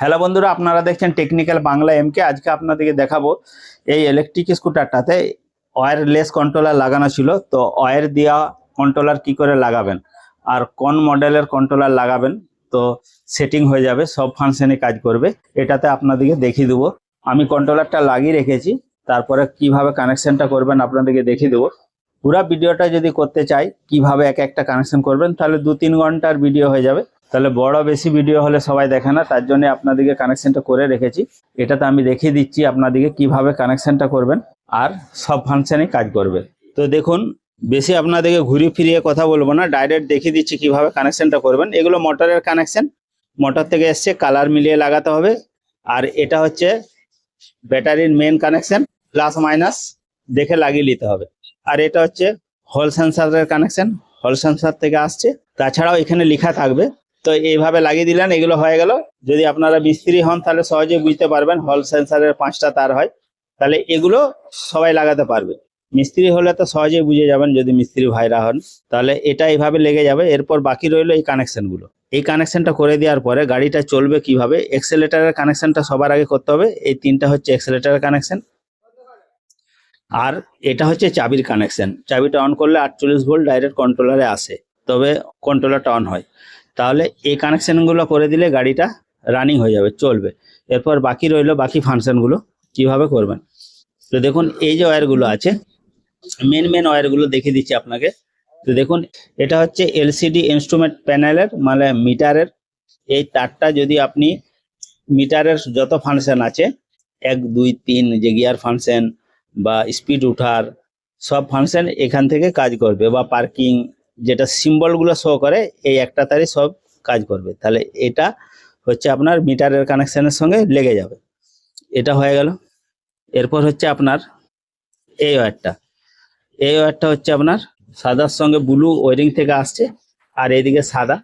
Hello বন্ধুরা, আপনারা দেখছেন টেকনিক্যাল বাংলা এমকে আজকে আপনাদেরকে দেখাবো এই ইলেকট্রিক স্কুটারটাতে ওয়্যারলেস কন্ট্রোলার লাগানো ছিল। তো ওয়্যার দেওয়া কন্ট্রোলার কি করে লাগাবেন? আর কোন মডেলের কন্ট্রোলার লাগাবেন? তো সেটিং হয়ে যাবে, সব ফাংশনে কাজ করবে। এটাতে আপনাদেরকে দেখিয়ে দেবো। আমি কন্ট্রোলারটা লাগিয়ে রেখেছি, তারপরে কীভাবে কানেকশনটা করবেন আপনাদেরকে দেখিয়ে দেবো। পুরো ভিডিওটা যদি করতে চাই, কীভাবে এক একটা কানেকশন করবেন, তাহলে দু তিন ঘণ্টার ভিডিও হয়ে যাবে। তাহলে বড় বেশি ভিডিও হলে সবাই দেখে না, তার জন্য আপনাদেরকে কানেকশনটা করে রেখেছি। এটাতে আমি দেখিয়ে দিচ্ছি আপনাদেরকে কীভাবে কানেকশনটা করবেন আর সব ফাংশনে কাজ করবে। তো দেখুন, বেশি আপনাদেরকে ঘুরে ফিরিয়ে কথা বলব না ডাইরেক্ট দেখিয়ে দিচ্ছি কীভাবে কানেকশনটা করবেন। এগুলো মোটরের কানেকশন মোটর থেকে এসছে কালার মিলিয়ে লাগাতে হবে। আর এটা হচ্ছে ব্যাটারির মেন কানেকশন প্লাস মাইনাস দেখে লাগিয়ে নিতে হবে। আর এটা হচ্ছে হল সেন্সারের কানেকশন হল সেন্সার থেকে আসছে। তাছাড়াও এখানে লেখা থাকবে তো এইভাবে লাগিয়ে দিলেন, এগুলো হয়ে গেল। যদি আপনারা মিস্ত্রি হন, তাহলে সহজে বুঝতে পারবেন, হল সেন্সারের পাঁচটা তার হয়। তাহলে এগুলো সবাই লাগাতে পারবে। মিস্ত্রি হলে তো সহজেই বুঝে যাবেন যদি মিস্ত্রি ভাইরা হন। তাহলে এটা এইভাবে লেগে যাবে, এরপর বাকি রইল এই কানেকশনগুলো এই কানেকশনটা করে দেওয়ার পরে গাড়িটা চলবে কীভাবে এক্সেলেটারের কানেকশনটা সবার আগে করতে হবে। এই তিনটা হচ্ছে এক্সেলেটারের কানেকশন আর এটা হচ্ছে চাবির কানেকশন চাবিটা অন করলে আটচল্লিশ ভোল্ট ডাইরেক্ট কন্ট্রোলারে আসে। তবে কন্ট্রোলারটা অন হয়। তাহলে এই কানেকশানগুলো করে দিলে গাড়িটা রানিং হয়ে যাবে, চলবে। এরপর বাকি রইল বাকি ফাংশনগুলো কীভাবে করবেন? তো দেখুন, এই যে ওয়্যারগুলো আছে মেন মেন ওয়্যারগুলো দেখিয়ে দিচ্ছি আপনাকে। তো দেখুন, এটা হচ্ছে এলসিডি ইনস্ট্রুমেন্ট প্যানেলের মানে মিটারের। এই তারটা যদি আপনি মিটারের যত ফাংশন আছে, এক, দুই, তিন, যে গিয়ার ফাংশন বা স্পিড উঠার, সব ফাংশন এখান থেকে কাজ করবে, বা পার্কিং যেটা সিম্বলগুলো শো করে, এই একটা তারই সব কাজ করবে। তাহলে এটা হচ্ছে আপনার মিটারের কানেকশানের সঙ্গে লেগে যাবে। এটা হয়ে গেল। এরপর হচ্ছে আপনার এই ওয়্যারটা এই ওয়্যারটা হচ্ছে আপনার সাদার সঙ্গে ব্লু ওয়ারিং থেকে আসছে, আর এইদিকে সাদা।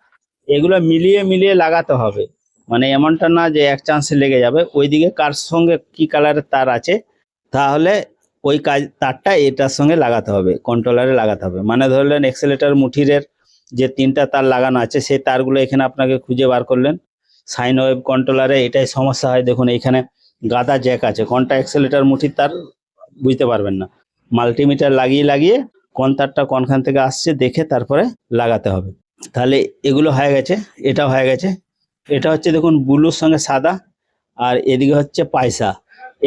এগুলো মিলিয়ে মিলিয়ে লাগাতে হবে। মানে এমনটা না যে এক চান্সে লেগে যাবে। ওইদিকে কার সঙ্গে কি কালারের তার আছে, তাহলে ওই কাজ, তারটা এটার সঙ্গে লাগাতে হবে কন্ট্রোলারে লাগাতে হবে। মানে ধরলেন এক্সেলেটার মুঠিরের যে তিনটা তার লাগানো আছে, সেই তারগুলো এখানে আপনাকে খুঁজে বার করলেন। সাইন ওয়েব কন্ট্রোলারে এটাই সমস্যা হয়। দেখুন, এখানে গাদা জ্যাক আছে। কোনটা এক্সেলেটার মুঠির তার বুঝতে পারবেন না। মাল্টিমিটার লাগিয়ে লাগিয়ে কোন তারটা কোনখান থেকে আসছে দেখে তারপরে লাগাতে হবে। তাহলে এগুলো হয়ে গেছে এটা হয়ে গেছে। এটা হচ্ছে দেখুন, ব্লুর সঙ্গে সাদা আর এদিকে হচ্ছে পয়সা।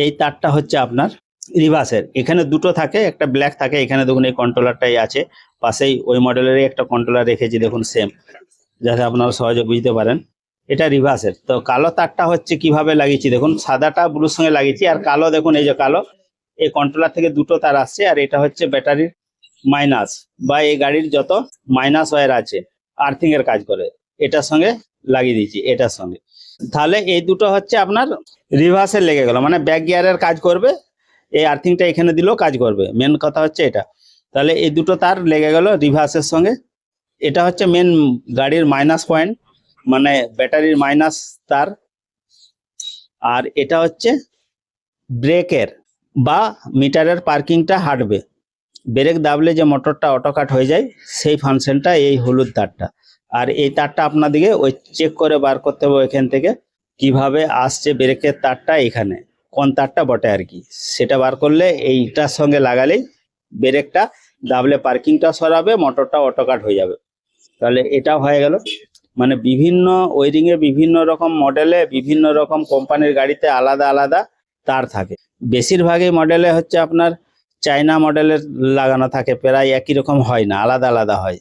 এই তারটা হচ্ছে আপনার রিভার্সের এখানে দুটো থাকে, একটা ব্ল্যাক থাকে, এখানে দেখুন এই কন্ট্রোলারটাই আছে। পাশেই ওই মডেলেরই একটা কন্ট্রোলার রেখেছি, দেখুন সেম যাতে আপনারা সহজে বুঝতে পারেন। এটা রিভার্সের তো কালো তারটা হচ্ছে কীভাবে লাগিয়েছি? দেখুন, সাদাটা ব্লুর সঙ্গে লাগিয়েছি, আর কালো দেখুন, এই যে কালো, এই কন্ট্রোলার থেকে দুটো তার আসছে, আর এটা হচ্ছে ব্যাটারির মাইনাস বা এই গাড়ির যত মাইনাস ওয়্যার আছে আর্থিং এর কাজ করে। এটার সঙ্গে লাগিয়ে দিয়েছি, এটার সঙ্গে। তাহলে এই দুটো হচ্ছে আপনার রিভার্সে লেগে গেল। মানে ব্যাক গিয়ারের কাজ করবে এই আর্থিংটা এখানে দিলেও কাজ করবে। মেন কথা হচ্ছে এটা। তাহলে এই দুটো তার লেগে গেল রিভার্সের সঙ্গে। এটা হচ্ছে মেন গাড়ির মাইনাস পয়েন্ট মানে ব্যাটারির মাইনাস তার। আর এটা হচ্ছে ব্রেকের বা মিটারের পার্কিংটা হাঁটবে। ব্রেক দাবলে যে মোটরটা অটোকাট হয়ে যায়, সেই ফাংশনটা এই হলুদ তারটা। আর এই তারটা আপনাদেরকে ওই চেক করে বার করতে হবে এখান থেকে, কীভাবে আসছে ব্রেকের তারটা এখানে। কোন তারটা বটে আর কি। সেটা বার করলে এইটার সঙ্গে লাগালেই ব্রেকটা, দাবলে পার্কিংটা সরাবে, মোটরটা অটোকাট হয়ে যাবে। তাহলে এটা হয়ে গেল। মানে বিভিন্ন ওয়ারিং এ বিভিন্ন রকম মডেলে বিভিন্ন রকম কোম্পানির গাড়িতে আলাদা আলাদা তার থাকে। বেশিরভাগই মডেলে হচ্ছে আপনার চায়না মডেলের লাগানো থাকে, প্রায় একই রকম হয় না, আলাদা আলাদা হয়।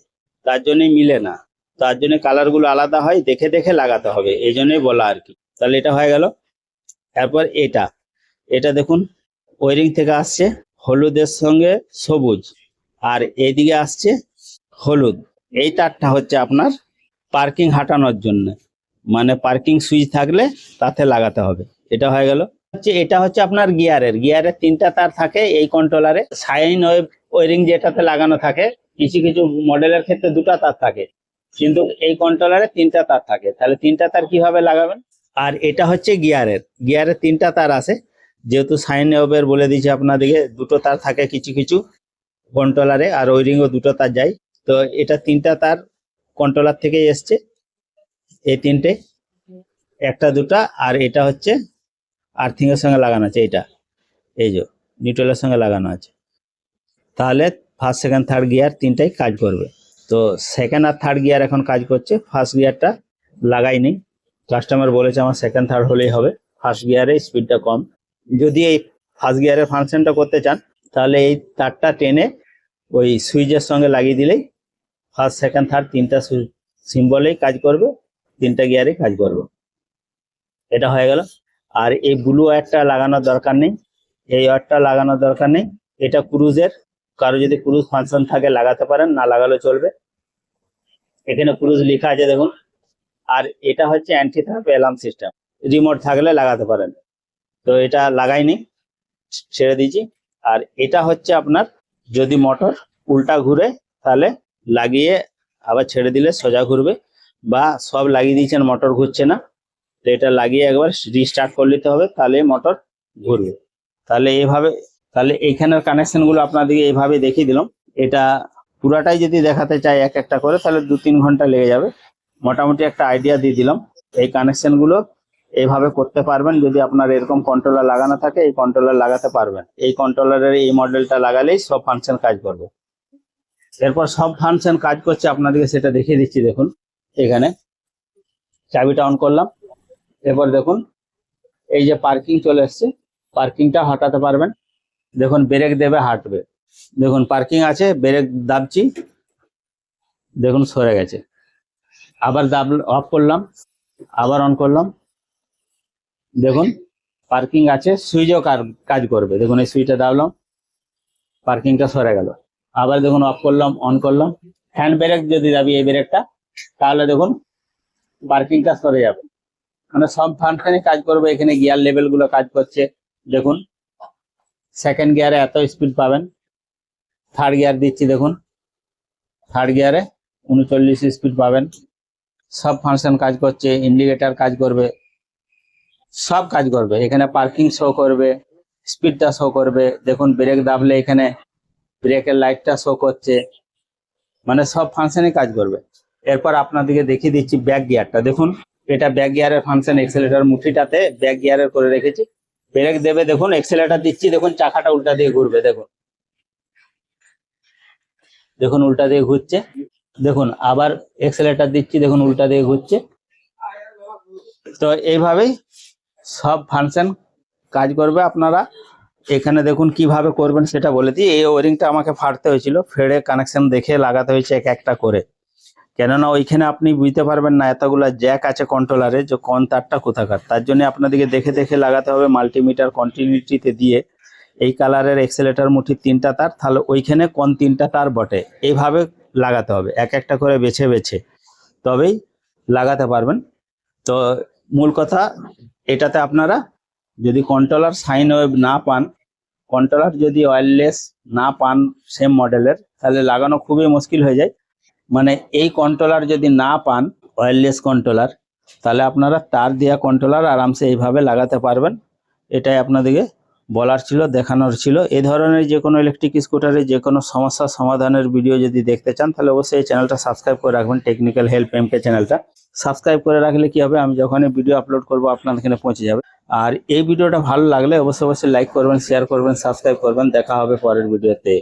তার জন্যই মিলে না। তার জন্য কালারগুলো আলাদা হয়, দেখে দেখে লাগাতে হবে এই জন্যই বলা আর কি। তাহলে এটা হয়ে গেল। তারপর এটা। এটা দেখুন, ওয়ারিং থেকে আসছে হলুদের সঙ্গে সবুজ, আর এইদিকে আসছে হলুদ। এই তারটা হচ্ছে আপনার পার্কিং হাঁটানোর জন্য। মানে পার্কিং সুইচ থাকলে তাতে লাগাতে হবে। এটা হয়ে গেল। হচ্ছে এটা হচ্ছে আপনার গিয়ারের। গিয়ারের তিনটা তার থাকে এই কন্ট্রোলারে সাইন ওয়েভ ওয়ারিং যেটাতে লাগানো থাকে, কিছু কিছু মডেলের ক্ষেত্রে দুটো তার থাকে। কিন্তু এই কন্ট্রোলারে তিনটা তার থাকে। তাহলে তিনটা তার কীভাবে লাগাবেন? আর এটা হচ্ছে গিয়ারের। গিয়ারের তিনটা তার আছে। যেহেতু সাইন ওয়েভের বলে দিয়েছি আপনাদেরকে, দুটো তার থাকে কিছু কিছু কন্ট্রোলারে আর ওয়ারিংও দুটো তার যায়। তো এটা তিনটা তার কন্ট্রোলার থেকে এসছে, এই তিনটে। একটা দুটা, আর এটা হচ্ছে আর্থিংয়ের সঙ্গে লাগানো আছে এটা এই যে নিউট্রালের সঙ্গে লাগানো আছে। তাহলে ফার্স্ট সেকেন্ড থার্ড গিয়ার তিনটাই কাজ করবে। তো সেকেন্ড আর থার্ড গিয়ার এখন কাজ করছে ফার্স্ট গিয়ারটা লাগাইনি। কাস্টমার বলেছে আমার সেকেন্ড থার্ড হলেই হবে। ফার্স্ট গিয়ারে স্পিডটা কম। যদি এই ফার্স্ট গিয়ারের ফাংশনটা করতে চান, তাহলে এই তারটা টেনে ওই সুইচের সঙ্গে লাগিয়ে দিলেই ফার্স্ট সেকেন্ড থার্ড তিনটা সিম্বলেই কাজ করবে, তিনটা গিয়ারে কাজ করবে। এটা হয়ে গেল। আর এই ব্লু ওয়্যারটা লাগানোর দরকার নেই। এই ওয়্যারটা লাগানোর দরকার নেই। এটা ক্রুজের কারও যদি ক্রুজ ফাংশন থাকে, লাগাতে পারেন, না লাগালে চলবে। এখানে ক্রুজ লেখা আছে, দেখুন। আর এটা হচ্ছে অ্যান্টি থাপ অ্যালার্ম সিস্টেম রিমোট থাকলে লাগাতে পারেন। তো এটা লাগাইনি ছেড়ে দিয়েছি। আর এটা হচ্ছে আপনার যদি মোটর উল্টা ঘুরে তাহলে লাগিয়ে আবার ছেড়ে দিলে সোজা ঘুরবে বা সব লাগিয়ে দিয়েছেন, মোটর ঘুরছে না। তো এটা লাগিয়ে একবার রিস্টার্ট করে নিতে হবে তাহলে মোটর ঘুরবে। তাহলে এইভাবে তাহলে এইখানের কানেকশনগুলো আপনাদেরকে এইভাবে দেখিয়ে দিলাম। এটা পুরাটাই যদি দেখাতে চাই এক একটা করে, তাহলে দু তিন ঘণ্টা লেগে যাবে। মোটামুটি একটা আইডিয়া দিয়ে দিলাম। এই কানেকশনগুলো এইভাবে করতে পারবেন যদি আপনার এরকম কন্ট্রোলার লাগানো থাকে, এই কন্ট্রোলার লাগাতে পারবেন। এই কন্ট্রোলারের এই মডেলটা লাগালেই সব ফাংশন কাজ করবে। এরপর সব ফাংশন কাজ করছে, আপনাদেরকে সেটা দেখিয়ে দিচ্ছি, দেখুন, এখানে। চাবিটা অন করলাম। এরপর দেখুন, এই যে পার্কিং চলে এসছে পার্কিংটা হটাতে পারবেন। দেখুন ব্রেক দেবে, হাঁটবে। দেখুন পার্কিং আছে ব্রেক দাবছি। দেখুন, সরে গেছে। আবার দাব অফ করলাম। আবার অন করলাম। দেখুন পার্কিং আছে সুইচও কাজ করবে। দেখুন, এই সুইচটা দাবলাম পার্কিংটা সরে গেল। আবার দেখুন অফ করলাম অন করলাম। হ্যান্ড ব্রেক যদি দাবি এই ব্রেকটা তাহলে দেখুন পার্কিংটা সরে যাবে। মানে সব ফাংশনে কাজ করবে, এখানে গিয়ার লেভেলগুলো কাজ করছে। দেখুন সেকেন্ড গিয়ারে এত স্পিড পাবেন। থার্ড গিয়ার দিচ্ছি, দেখুন। থার্ড গিয়ারে উনচল্লিশ স্পিড পাবেন। সব ফাংশন কাজ করছে ইন্ডিকেটার কাজ করবে। সব কাজ করবে। এখানে পার্কিং শো করবে স্পিডটা শো করবে। দেখুন ব্রেক দাবলে এখানে ব্রেকের লাইটটা শো করছে। মানে সব ফাংশনে কাজ করবে। এরপর আপনাদেরকে দেখিয়ে দিচ্ছি ব্যাক গিয়ারটা দেখুন, এটা ব্যাক গিয়ারের ফাংশন এক্সেলেটার মুঠিটাতে ব্যাক গিয়ারের করে রেখেছি। ব্রেক দেবে, দেখুন এক্সেলেটার দিচ্ছি, দেখুন, চাকাটা উল্টা দিয়ে ঘুরবে, দেখুন। দেখুন, উল্টা দিয়ে ঘুরছে। দেখুন, আবার এক্সেলেটার দিচ্ছি, দেখুন, উল্টা দিয়ে ঘুরছে। তো এইভাবেই সব ফাংশন কাজ করবে আপনারা। এখানে দেখুন কীভাবে করবেন সেটা বলে দিই। এই ওয়ারিংটা আমাকে ফাটতে হয়েছিল, ফেড়ে কানেকশন দেখে লাগাতে হয়েছে এক একটা করে। কেননা ওইখানে আপনি বুঝতে পারবেন না এতগুলা জ্যাক আছে কন্ট্রোলারে যে কোন তারটা কোথাকার। তার জন্য আপনাদেরকে দেখে দেখে লাগাতে হবে মাল্টিমিটার কন্টিনিউটিতে দিয়ে। এই কালারের এক্সেলেটার মুঠি তিনটা তার, তাহলে ওইখানে কোন তিনটা তার বটে। এইভাবে লাগাতে হবে, এক একটা করে বেছে বেছে। তবেই লাগাতে পারবেন। তো মূল কথা এটাতে আপনারা যদি কন্ট্রোলার সাইন ওয়েভ না পান কন্ট্রোলার যদি ওয়্যারলেস না পান সেম মডেলের তাহলে লাগানো খুবই মুশকিল হয়ে যায়। মানে এই কন্ট্রোলার যদি না পান ওয়্যারলেস কন্ট্রোলার তাহলে আপনারা তার দেওয়া কন্ট্রোলার আরামসে এইভাবে লাগাতে পারবেন। এটাই আপনাদেরকে বলার ছিল, দেখানোর ছিল। এ ধরনের যে কোনো ইলেকট্রিক স্কুটারে যে কোনো সমস্যা সমাধানের ভিডিও যদি দেখতে চান, তাহলে অবশ্যই এই চ্যানেলটা সাবস্ক্রাইব করে রাখবেন টেকনিক্যাল হেল্প এমকে চ্যানেলটা সাবস্ক্রাইব করে রাখলে কি হবে? আমি যখনই ভিডিও আপলোড করব আপনাদের এখানে পৌঁছে যাবে। আর এই ভিডিওটা ভালো লাগলে অবশ্যই অবশ্যই লাইক করবেন শেয়ার করবেন সাবস্ক্রাইব করবেন। দেখা হবে পরের ভিডিওতে